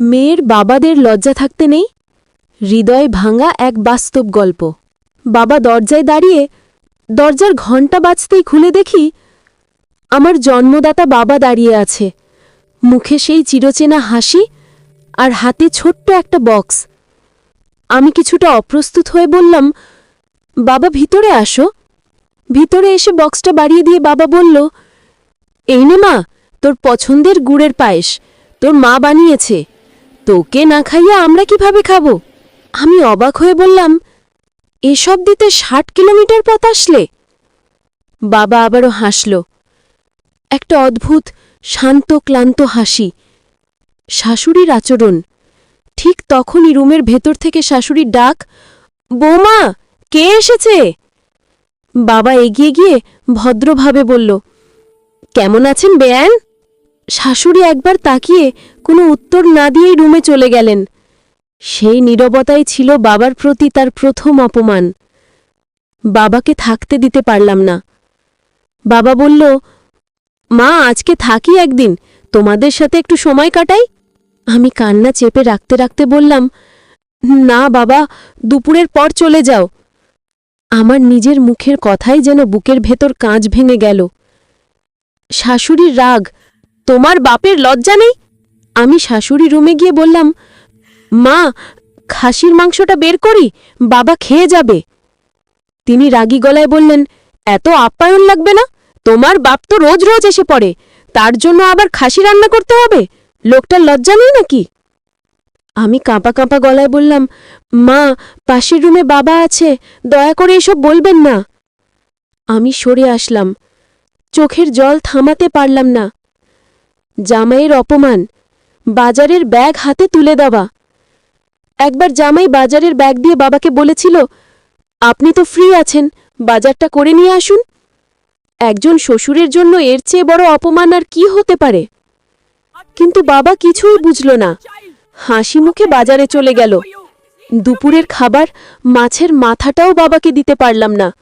মেয়ের বাবাদের লজ্জা থাকতে নেই? হৃদয় ভাঙা এক বাস্তব গল্প। বাবা দরজায় দাঁড়িয়ে দরজার ঘণ্টা বাজতেই খুলে দেখি আমার জন্মদাতা বাবা দাঁড়িয়ে আছে। মুখে সেই চিরচেনা হাসি আর হাতে ছোট্ট একটা বক্স। আমি কিছুটা অপ্রস্তুত হয়ে বললাম, বাবা, ভিতরে আসো। ভিতরে এসে বক্সটা বাড়িয়ে দিয়ে বাবা বলল, এই নে মা, তোর পছন্দের গুড়ের পায়েস, তোর মা বানিয়েছে। তোকে না খাইয়া আমরা কীভাবে খাব? আমি অবাক হয়ে বললাম, এসব দিতে ষাট কিলোমিটার পথ আসলে। বাবা আবারও হাসল। একটা অদ্ভুত, শান্ত, ক্লান্ত হাসি। শাশুড়ির আচরণ। ঠিক তখনই রুমের ভেতর থেকে শাশুড়ির ডাক, বৌমা, কে এসেছে? বাবা এগিয়ে গিয়ে ভদ্রভাবে বলল, কেমন আছেন, বেয়ান? শাশুড়ি একবার তাকিয়ে কোনো উত্তর না দিয়েই রুমে চলে গেলেন। সেই নীরবতাই ছিল বাবার প্রতি তার প্রথম অপমান। বাবাকে থাকতে দিতে পারলাম না। বাবা বলল, মা, আজকে থাকি একদিন, তোমাদের সাথে একটু সময় কাটাই? আমি কান্না চেপে রাখতে রাখতে বললাম, না বাবা, দুপুরের পর চলে যাও। আমার নিজের মুখের কথাই যেন বুকের ভেতর কাঁচ ভেঙে গেল। শাশুড়ির রাগ তোমার বাপের লজ্জা নেই? আমি শাশুড়ি রুমে গিয়ে বললাম, মা, খাসির মাংসটা বের করি, বাবা খেয়ে যাবে। তিনি রাগী গলায় বললেন, এত আপ্যায়ন লাগবে না? তোমার বাপ তো রোজ রোজ এসে পড়ে, তার জন্য আবার খাসি রান্না করতে হবে? লোকটার লজ্জা নেই নাকি? আমি কাঁপা কাঁপা গলায় বললাম, মা, পাশের রুমে বাবা আছে, দয়া করে এসব বলবেন না। আমি সরে আসলাম। চোখের জল থামাতে পারলাম না। জামাইয়ের অপমান। বাজারের ব্যাগ হাতে তুলে দেওয়া। একবার জামাই বাজারের ব্যাগ দিয়ে বাবাকে বলেছিল, আপনি তো ফ্রি আছেন, বাজারটা করে নিয়ে আসুন। একজন শ্বশুরের জন্য এর চেয়ে বড় অপমান আর কি হতে পারে? কিন্তু বাবা কিছুই বুঝল না। হাসি মুখে বাজারে চলে গেল। দুপুরের খাবার, মাছের মাথাটাও বাবাকে দিতে পারলাম না।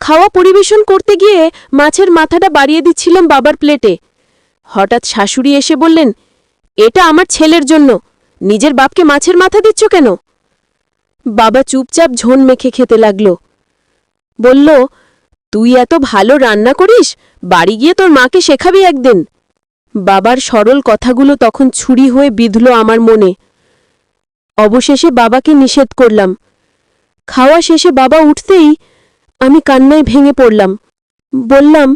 খাওয়া পরিবেশন করতে গিয়ে মাছের মাথাটা বাড়িয়ে দিচ্ছিলাম বাবার প্লেটে। হঠাৎ শাশুড়ি এসে বললেন, এটা আমার ছেলের জন্য। নিজের বাপকে মাছের মাথা দিচ্ছ কেন? বাবা চুপচাপ ঝোন মেখে খেতে লাগল। বলল, তুই এত ভালো রান্না করিস, বাড়ি গিয়ে তোর মাকে শেখাবি একদিন। বাবার সরল কথাগুলো তখন ছুরি হয়ে বিঁধল আমার মনে। অবশেষে বাবাকে নিষেধ করলাম। খাওয়া শেষে বাবা উঠতেই আমি কান্নায় ভেঙে পড়লাম। বললাম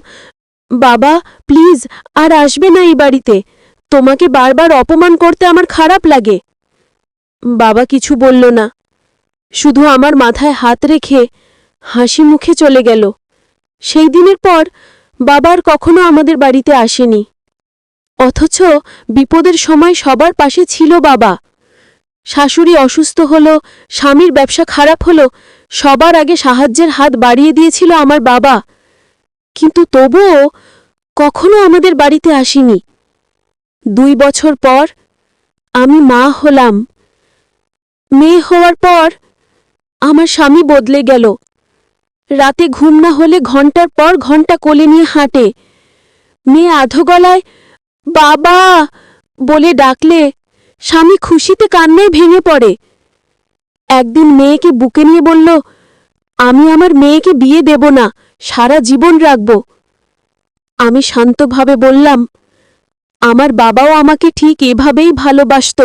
বাবা, প্লিজ, আর আসবে না এই বাড়িতে। তোমাকে বারবার অপমান করতে আমার খারাপ লাগে। বাবা কিছু বলল না। শুধু আমার মাথায় হাত রেখে হাসি মুখে চলে গেল। সেই দিনের পর বাবার কখনো আমাদের বাড়িতে আসেনি। অথচ বিপদের সময় সবার পাশে ছিল বাবা। শাশুড়ি অসুস্থ হল, স্বামীর ব্যবসা খারাপ হল, সবার আগে সাহায্যের হাত বাড়িয়ে দিয়েছিল আমার বাবা। কিন্তু তবুও কখনো আমাদের বাড়িতে আসেনি। দুই বছর পর আমি মা হলাম। মেয়ে হওয়ার পর আমার স্বামী বদলে গেল। রাতে ঘুম না হলে ঘণ্টার পর ঘণ্টা কোলে নিয়ে হাঁটে। মেয়ে আধো গলায়, বাবা! বলে ডাকলে স্বামী খুশিতে কান্নায় ভেঙে পড়ে। একদিন মেয়েকে বুকে নিয়ে বলল আমি আমার মেয়েকে বিয়ে দেব না, সারা জীবন রাখব। আমি শান্তভাবে বললাম, আমার বাবাও আমাকে ঠিক এভাবেই ভালোবাসত।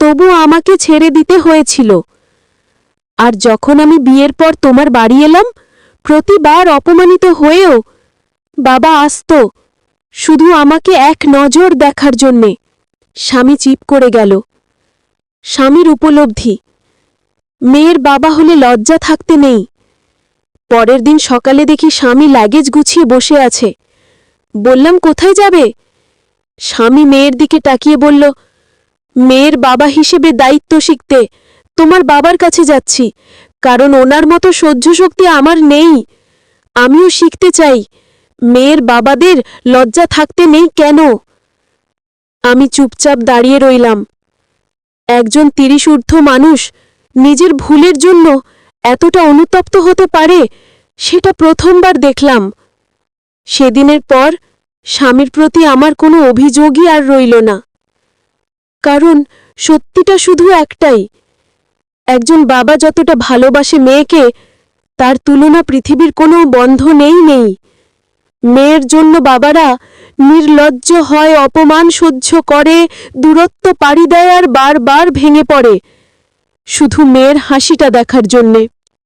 তবু আমাকে ছেড়ে দিতে হয়েছিল। আর যখন আমি বিয়ের পর তোমার বাড়ি এলাম, প্রতিবার অপমানিত হয়েও বাবা আসত। শুধু আমাকে এক নজর দেখার জন্যে। স্বামী চিপ করে গেল। স্বামীর উপলব্ধি। মেয়ের বাবা হলে লজ্জা থাকতে নেই। পরের দিন সকালে দেখি স্বামী লাগেজ গুছিয়ে বসে আছে। বললাম, কোথায় যাবে? স্বামী মেয়ের দিকে তাকিয়ে বলল, মেয়ের বাবা হিসেবে দায়িত্ব শিখতে তোমার বাবার কাছে যাচ্ছি, কারণ ওনার মতো সহ্য শক্তি আমার নেই। আমিও শিখতে চাই, মেয়ের বাবাদের লজ্জা থাকতে নেই কেন? আমি চুপচাপ দাঁড়িয়ে রইলাম। একজন তিরিশ ঊর্ধ্ব মানুষ নিজের ভুলের জন্য এতটা অনুতপ্ত হতে পারে, সেটা প্রথমবার দেখলাম। সেদিনের পর স্বামীর প্রতি আমার কোনো অভিযোগই আর রইল না। কারণ সত্যিটা শুধু একটাই, একজন বাবা যতটা ভালোবাসে মেয়েকে, তার তুলনা পৃথিবীর কোনো বন্ধ নেই নেই। মেয়ের জন্য বাবারা নির্লজ্জ হয়, অপমান সহ্য করে, দূরত্ব পাড়ি দেয় আর বারবার ভেঙে পড়ে। শুধু মেয়ের হাসিটা দেখার জন্যে।